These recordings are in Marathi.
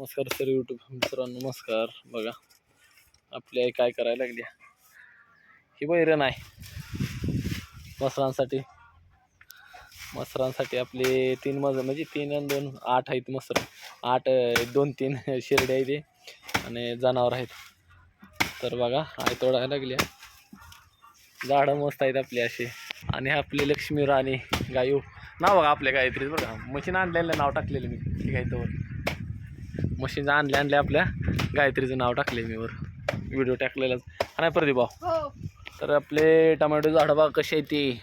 नमस्कार सर यूट्यूब मित्रांनो नमस्कार. बघा आपली आई काय करायला लागली? ही बैरण आहे. मसरांसाठी. मसरांसाठी आपले तीन मज म्हणजे तीन आणि दोन आठ आहेत मसर. आठ दोन तीन शिरडे आहेत ते आणि जनावर आहेत. तर बघा आई तोडायला लागली झाडं मस्त आहेत आपली अशी. आणि आपली लक्ष्मी राणी गायू. नाव बघा आपल्या गायत्री बघा. मशीन आणलेलं नाव टाकलेलं मी. ठीक आहे मशीन आणले आणले आपल्या. गायत्रीचं नाव टाकले मी वर. व्हिडिओ टाकलेला नाही प्रदीप भाऊ? हो. तर आपले टोमॅटो झाडं बघा कशी आहे ती?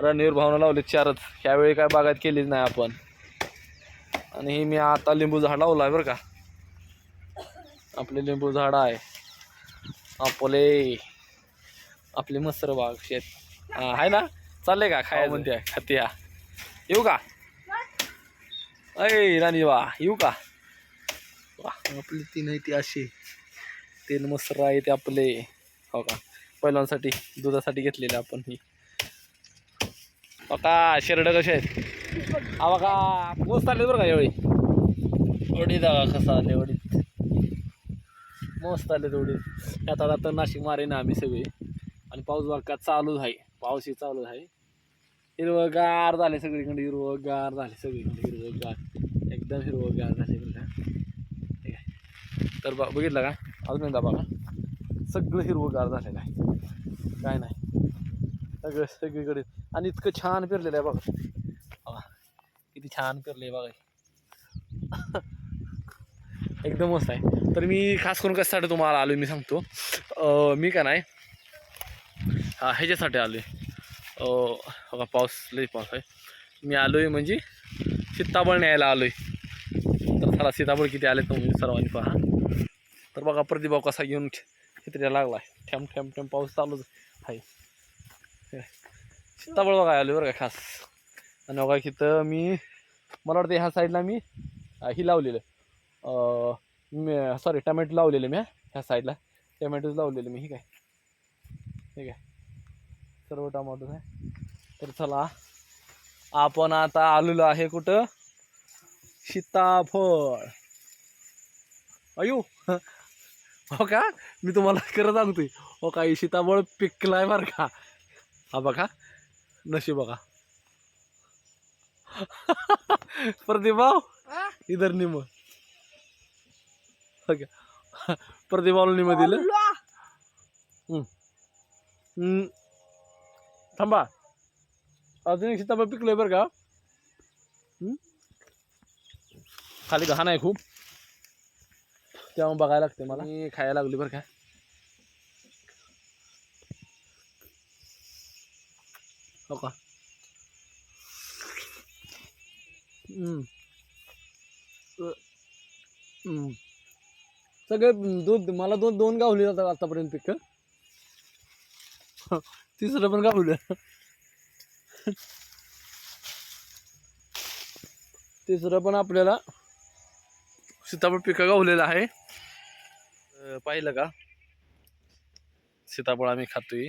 रणवीर भावना लावले चारच. ह्यावेळी काय बागायत केलीच नाही आपण. आणि ही मी आता लिंबू झाड लावलं आहे बरं का. आपले लिंबू झाड आहे. आपले आपली मस्तर बाग शेत. हा, आहे ना? चालले का खाय म्हणते. खाते हा येऊ का? अय राणी वा येऊ का? वा आपली तीन आहे ती अशी. तीन मसर आहे ते आपले. हो का? पहिल्यांसाठी दुधासाठी घेतलेले आपण ही. बघा शेरड कसे आहेत? हा बघा मस्त आले बरं का यावेळी? एवढी जागा कसा आले एवढीत मस्त आले तेवढी आता आता नाशिक मारे ना आम्ही सगळे. आणि पाऊस बघा चालूच आहे. पाऊसही चालू आहे. हिरवगार झाले सगळीकडे हिरवगार झाले सगळीकडे हिरवगार. एकदम हिरवगार झाले. तर बघ बघितलं का? अजून एकदा बघा. सगळं हिरवगार झालेलं आहे. काय नाही. सगळं सगळीकडे आणि इतकं छान पेरलेलं आहे बघा. बघा. किती छान पेरले बघा एकदम मस्त आहे. तर मी खास करून कशासाठी तुम्हाला आलो मी सांगतो. मी का नाही ह्याच्यासाठी आलो आहे बघा पाऊस लई पाऊस आहे. मी आलो आहे म्हणजे सीताबळ न्यायला आलो आहे तर चला सीताबळ किती आले तुम्ही सर्वांनी पहा. तर बघा प्रतिभाव कसा घेऊन चित्र्या लागला आहे ठेम ठेम ठेम पाऊस चालूच आहे. सीताबळ बघा आलो बरं का खास. आणि बघा तिथं मी मला वाटतं ह्या साईडला मी ही लावलेलं. सॉरी टमॅटो लावलेले मी ह्या साईडला टमॅटोच लावलेले मी ही काय? ठीक आहे सर्व टमाटो आहे. तर चला आपण आता आलेलो आहे कुठं? सीताफळ. अयो हो का? मी तुम्हाला खरं सांगतोय. हो काही सीताफळ पिकलाय बरं का. हा बघा. नशीब बघा. प्रतिभाव हा? इधर निम. प्रतिभाव निम दिलं. थांबा. अजून एक सीताफळ पिकलंय बरं का. खाली घाण आहे खूप. तेव्हा बघायला लागते मला. मी खायला लागली बरं का. हो का. सगळे दूध मला दोन दोन गावली जातात आतापर्यंत पिक. तिसरं पण गावलं. तिसरं पण आपल्याला सीताफळ पिकं गावलेलं आहे. पाहिलं का? सीताफळ आम्ही खातोय.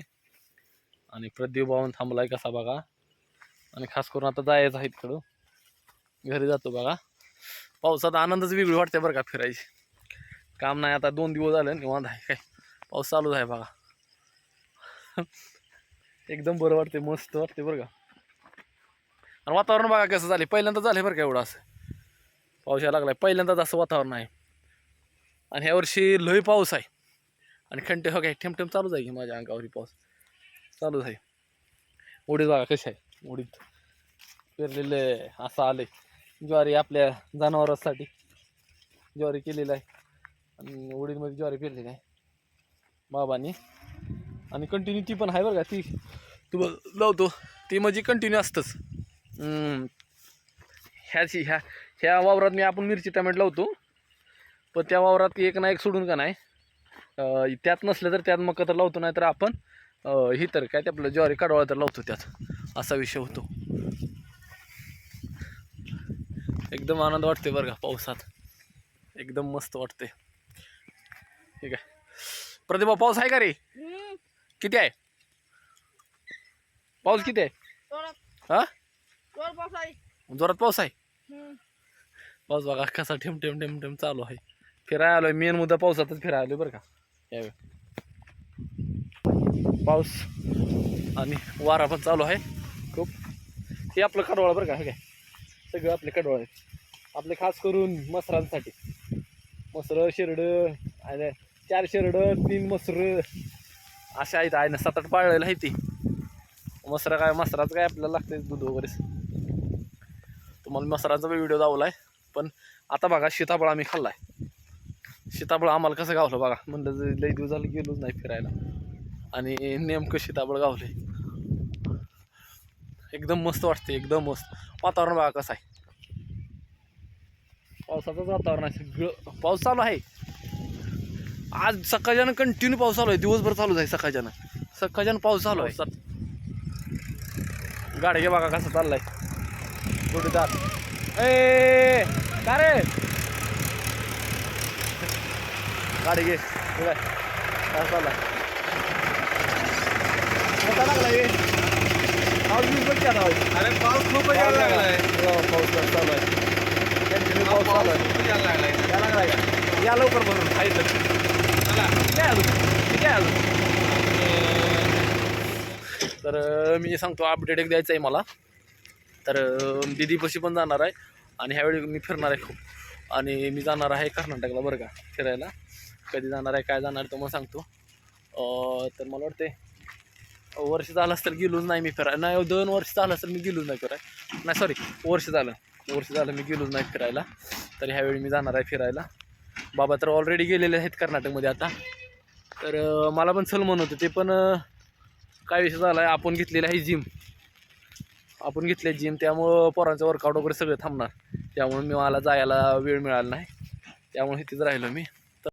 आणि प्रदीप भावन थांबलाय कसा बघा. आणि खास करून आता जायचं आहे तिकडं घरी जातो बघा. पावसात आनंदच वेगळी वाटते बरं का फिरायची. काम नाही आता दोन दिवस झाले निवांत आहे काय. पाऊस चालूच आहे बघा. एकदम बरं वाटते मस्त वाटते बरं का. आणि वातावरण बघा कसं झाले पहिल्यांदा झाले बरं का एवढं असं? पाऊस यायला आहे पहिल्यांदाच असं वातावरण आहे. आणि ह्या वर्षी लय पाऊस आहे. आणि खंटे हो काय ठेमठेम चालूच आहे की माझ्या अंगावरी पाऊस. चालूच आहे. उडीद बघा कशी आहे. उडीद पेरलेले असं आले. ज्वारी आपल्या जनावरांसाठी ज्वारी केलेलं आहे. आणि उडीदमध्ये ज्वारी पेरलेली आहे. बाबांनी. आणि कंटिन्यू ती पण आहे बरं का. ती तू लावतो. ती म्हणजे कंटिन्यू असतंच. ह्याची ह्या ह्या वावरात मी आपण मिरची टमॅटो लावतो. पण त्या वावरात एक ना एक सोडून का नाही त्यात नसलं तर त्यात मग तर लावतो नाही तर आपण ही तर काय ते आपलं ज्वारी काढवा तर लावतो त्यात. असा विषय होतो. एकदम आनंद वाटते बरं का पावसात. एकदम मस्त वाटते ठीक आहे. प्रतिभा पाऊस आहे का रे. किती आहे? पाऊस किती आहे? हा? जोरात पाऊस आहे. पाऊस बघा कसा ठेम ठेम ठेम ठेम चालू आहे. फिरायला आलोय. मेन मुद्दा पावसातच फिरायला आलोय बरं का. यावेळी. पाऊस आणि वारा पण चालू आहे. खूप. हे आपलं कडवाळ बरं का हे काय? सगळं आपले कडवाळ आहे आपले खास करून मसरांसाठी. मसरं शिरडं आणि चार शिरडं तीन मसरं. अशा आहेत. आहे ना सात आठ पाळलेलं आहे ती. मसरा काय मसराचं काय आपल्याला लागते दूध वगैरे. तुम्हाला मसराचा व्हिडिओ दावला आहे आता बघा सीताफळ आम्ही खाल्लाय. सीताफळ आम्हाला कसं गावलं बघा म्हणलं लई दिवस झालं गेलोच नाही फिरायला. आणि नेमकं सीताफळ गावले एकदम मस्त वाटते एकदम मस्त. वातावरण बघा कसं आहे. पावसाचंच वातावरण आहे सगळं. पाऊस चालू आहे. आज सकाळच्यानं कंटिन्यू पाऊस चालू आहे. दिवसभर चालू आहे सकाळच्यानं. सकाळच्यानं पाऊस चालू आहे. गाडी घे बघा कसं चाललाय. जोडीदार ए का रे गाडी घे. कसा लागला हे पाऊस बघ. अरे खूप यायला लागलाय. हो, पाऊस चालू आहे. कंटिन्यू पाऊस चालू आहे. खूप यायला लागलाय. या लागलाय का? या लवकर भरून. खायचं चला. काय तर मी सांगतो अपडेट एक द्यायचं आहे मला. तर अं, पण जाणार आहे आणि ह्यावेळी मी फिरणार आहे खूप. आणि मी जाणार आहे कर्नाटकला बरं का फिरायला. कधी जाणार आहे काय जाणार आहे तो मग सांगतो. तर मला वाटते वर्ष झालं असतं तर गेलोच नाही मी फिरायला नाही दोन वर्ष झालं असतं मी गेलोच नाही फिरायला नाही सॉरी वर्ष झालं. वर्ष झालं मी गेलोच नाही फिरायला. तर ह्यावेळी मी जाणार आहे फिरायला. बाबा तर ऑलरेडी गेलेले आहेत कर्नाटकमध्ये आता. तर मला पण चल म्हणत होते पण काय विषय झाला आहे आपण घेतलेलं आहे जिम. आपण घेतले जिम त्यामुळं पोरांचं वर्कआउट वगैरे सगळं थांबणार. त्यामुळे मी मला जायला वेळ मिळाला नाही. त्यामुळे तिथं राहिलो मी.